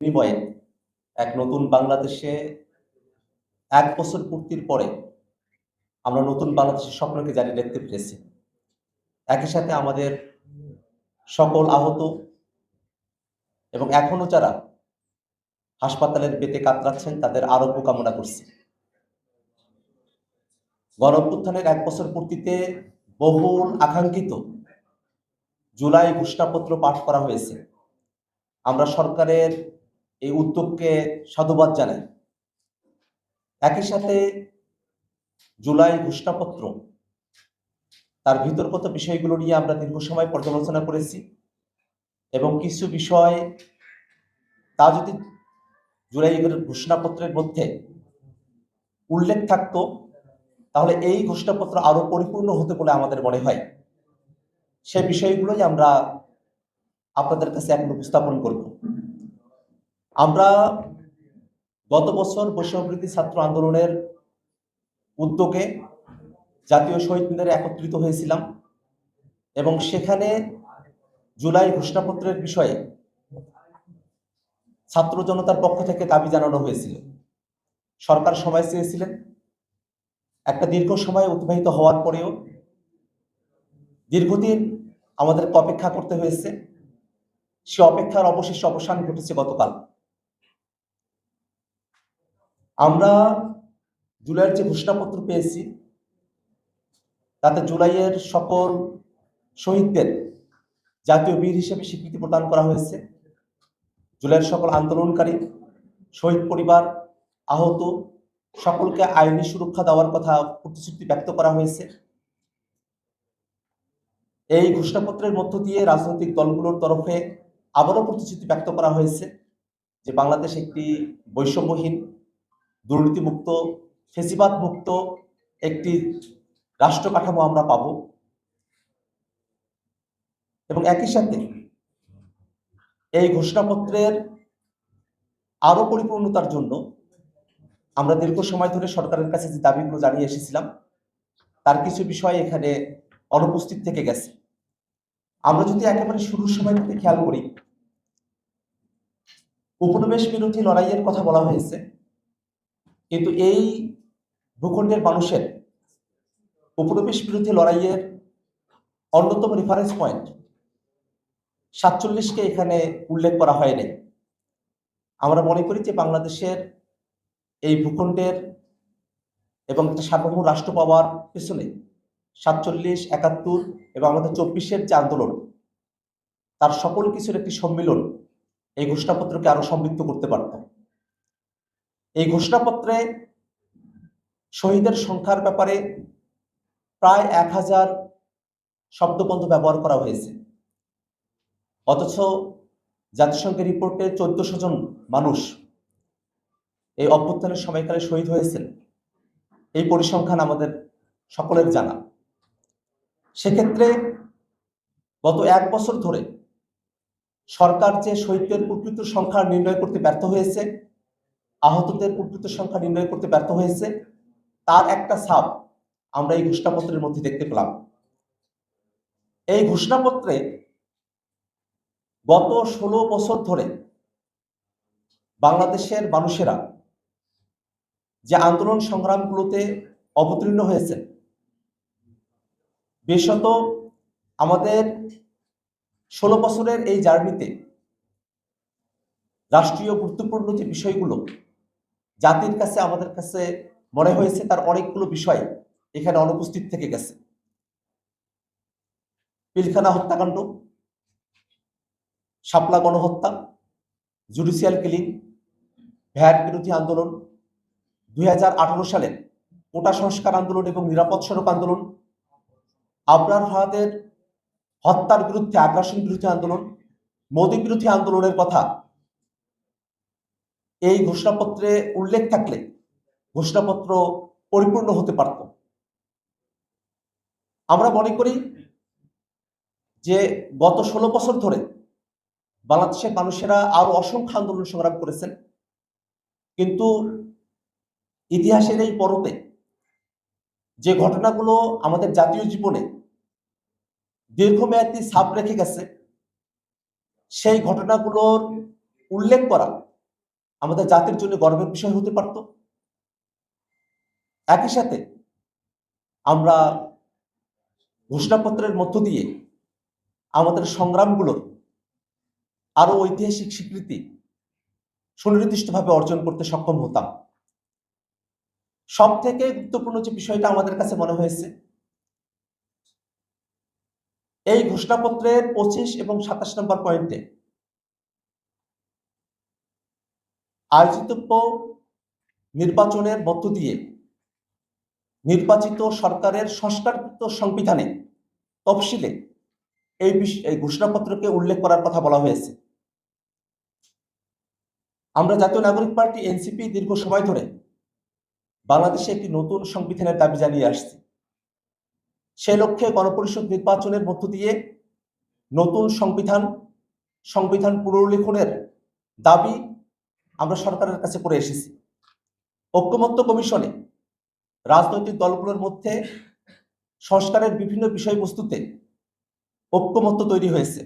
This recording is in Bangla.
বিনিময়ে এক নতুন বাংলাদেশে এক বছর পূর্তির পরে আমরা নতুন বাংলাদেশের স্বপ্নকে জারি রাখতে পেরেছি। একই সাথে আমাদের সকল আহত এবং এখনও যারা হাসপাতালের বেতে কাতরাচ্ছেন, তাদের আরোগ্য কামনা করছি। গণ এক বছর পূর্তিতে বহুল আকাঙ্ক্ষিত জুলাই ঘোষণাপত্র পাঠ করা হয়েছে। আমরা সরকারের এই উদ্যোগকে সাধুবাদ জানাই। একই সাথে জুলাই ঘোষণাপত্র, তার ভিতরগত বিষয়গুলো নিয়ে আমরা দীর্ঘ সময় পর্যালোচনা করেছি এবং কিছু বিষয় তা যদি জুলাই ঘোষণাপত্রের মধ্যে উল্লেখ থাকতো, তাহলে এই ঘোষণাপত্র আরও পরিপূর্ণ হতে বলে আমাদের মনে হয়। সে বিষয়গুলোই আমরা আপনাদের কাছে এখন উপস্থাপন করব। আমরা গত বছর বৈষম্যবৃত্তি ছাত্র আন্দোলনের উদ্যোগে জাতীয় শহীদ মিনারে একত্রিত হয়েছিলাম এবং সেখানে জুলাই ঘোষণাপত্রের বিষয়ে ছাত্র জনতার পক্ষ থেকে দাবি জানানো হয়েছিল। সরকার সময় চেয়েছিলেন। একটা দীর্ঘ সময় অতিবাহিত হওয়ার পরেও দীর্ঘদিন আমাদেরকে অপেক্ষা করতে হয়েছে। সে অপেক্ষার অবশেষে অবসান ঘটেছে গতকাল। আমরা জুলাইয়ের যে ঘোষণাপত্র পেয়েছি, তাতে জুলাইয়ের সকল শহীদদের জাতীয় বীর হিসেবে স্বীকৃতি প্রদান করা হয়েছে। জুলাইয়ের সকল আন্দোলনকারী, শহীদ পরিবার, আহত, সকলকে আইনি সুরক্ষা দেওয়ার কথা প্রতিশ্রুতি ব্যক্ত করা হয়েছে। এই ঘোষণাপত্রের মধ্য দিয়ে রাজনৈতিক দলগুলোর তরফে আবারও প্রতিশ্রুতি ব্যক্ত করা হয়েছে যে বাংলাদেশ একটি বৈষম্যহীন দুর্নীতিমুক্ত ফেসিবাদ মুক্ত একটি রাষ্ট্র কাঠামো আমরা পাব। এবং একই সাথে এই ঘোষণাপত্রের আরও পরিপূর্ণতার জন্য আমরা দীর্ঘ সময় ধরে সরকারের কাছে যে দাবিগুলো জানিয়ে এসেছিলাম, তার কিছু বিষয় এখানে অনুপস্থিত থেকে গেছে। আমরা যদি একেবারে শুরুর সময় থেকে খেয়াল করি, উপনিবেশ বিরোধী লড়াইয়ের কথা বলা হয়েছে। কিন্তু এই ভূখণ্ডের মানুষের উপনিবেশ বিরোধী লড়াইয়ের অন্যতম রেফারেন্স পয়েন্ট সাতচল্লিশকে এখানে উল্লেখ করা হয়নি। আমরা মনে করি যে বাংলাদেশের এই ভূখণ্ডের এবং সার্বভৌম রাষ্ট্র পাওয়ার পেছনে সাতচল্লিশ, একাত্তর এবং আমাদের চব্বিশের যে আন্দোলন, তার সকল কিছুর একটি সম্মিলন এই ঘোষণাপত্রকে আরও সমৃদ্ধ করতে পারত। এই ঘোষণাপত্রে শহীদের সংখ্যার ব্যাপারে প্রায় এক হাজার শব্দবন্ধ ব্যবহার করা হয়েছে। অথচ জাতিসংঘের রিপোর্টে চোদ্দশো জন মানুষ এই অভ্যুত্থানের সময়কালে শহীদ হয়েছেন। এই পরিসংখ্যান আমাদের সকলের জানা। সেক্ষেত্রে গত এক বছর ধরে সরকার যে শহীদদের প্রকৃত সংখ্যা নির্ণয় করতে ব্যর্থ হয়েছে আহতদের প্রকৃত সংখ্যা নির্ণয় করতে ব্যর্থ হয়েছে। তার একটা ছাপ আমরা এই ঘোষণাপত্রের মধ্যে দেখতে পেলাম। এই ঘোষণাপত্রে গত ষোলো বছর ধরে বাংলাদেশের মানুষেরা যে আন্দোলন সংগ্রামগুলোতে অবতীর্ণ হয়েছে, বিশেষত আমাদের ষোলো বছরের এই জার্নিতে রাষ্ট্রীয় গুরুত্বপূর্ণ যে বিষয়গুলো জাতির কাছে, আমাদের কাছে মনে হয়েছে তার অনেকগুলো বিষয় এখানে অনুপস্থিত থেকে গেছে। পিলখানা হত্যাকাণ্ড, শাপলা গণহত্যা, জুডিশিয়াল কিলিং, ভ্যাট বিরোধী আন্দোলন, দুই সালের কোটা সংস্কার আন্দোলন এবং নিরাপদ সড়ক আন্দোলন, আবরার ফাহাদের হত্যার বিরুদ্ধে, আগ্রাসন বিরোধী আন্দোলন, মোদী বিরোধী আন্দোলনের কথা এই ঘোষণাপত্রে উল্লেখ থাকলে ঘোষণাপত্র পরিপূর্ণ হতে পারত। আমরা মনে করি যে গত ষোলো বছর ধরে বাংলাদেশের মানুষেরা আরও অসংখ্য আন্দোলন সংগ্রাম করেছেন। কিন্তু ইতিহাসের এই পরতে যে ঘটনাগুলো আমাদের জাতীয় জীবনে দীর্ঘমেয়াদী ছাপ রেখে গেছে, সেই ঘটনাগুলোর উল্লেখ করা আমাদের জাতির জন্য গর্বের বিষয় হতে পারত। একই সাথে আমরা ঘোষণাপত্রের মধ্য দিয়ে আমাদের সংগ্রামগুলোর আরও ঐতিহাসিক স্বীকৃতি সুনির্দিষ্টভাবে অর্জন করতে সক্ষম হতাম। সব থেকে গুরুত্বপূর্ণ যে বিষয়টা আমাদের কাছে মনে হয়েছে, এই ঘোষণাপত্রের পঁচিশ এবং সাতাশ নম্বর পয়েন্টে আয়োজিতব্য নির্বাচনের মধ্য দিয়ে নির্বাচিত সরকারের সংস্কারকৃত সংবিধানে তফসিলে এই এই ঘোষণাপত্রকে উল্লেখ করার কথা বলা হয়েছে। আমরা জাতীয় নাগরিক পার্টি এনসিপি দীর্ঘ সময় ধরে বাংলাদেশে একটি নতুন সংবিধানের দাবি জানিয়ে আসছি। সে লক্ষ্যে গণপরিষদ নির্বাচনের মধ্য দিয়ে নতুন সংবিধান সংবিধান পুনর্লিখনের দাবি আমরা সরকারের কাছে করে এসেছি। ঐক্যমত্য কমিশনে রাজনৈতিক দলগুলোর মধ্যে সংস্কারের বিভিন্ন বিষয়বস্তুতে ঐক্যমত্য তৈরি হয়েছে।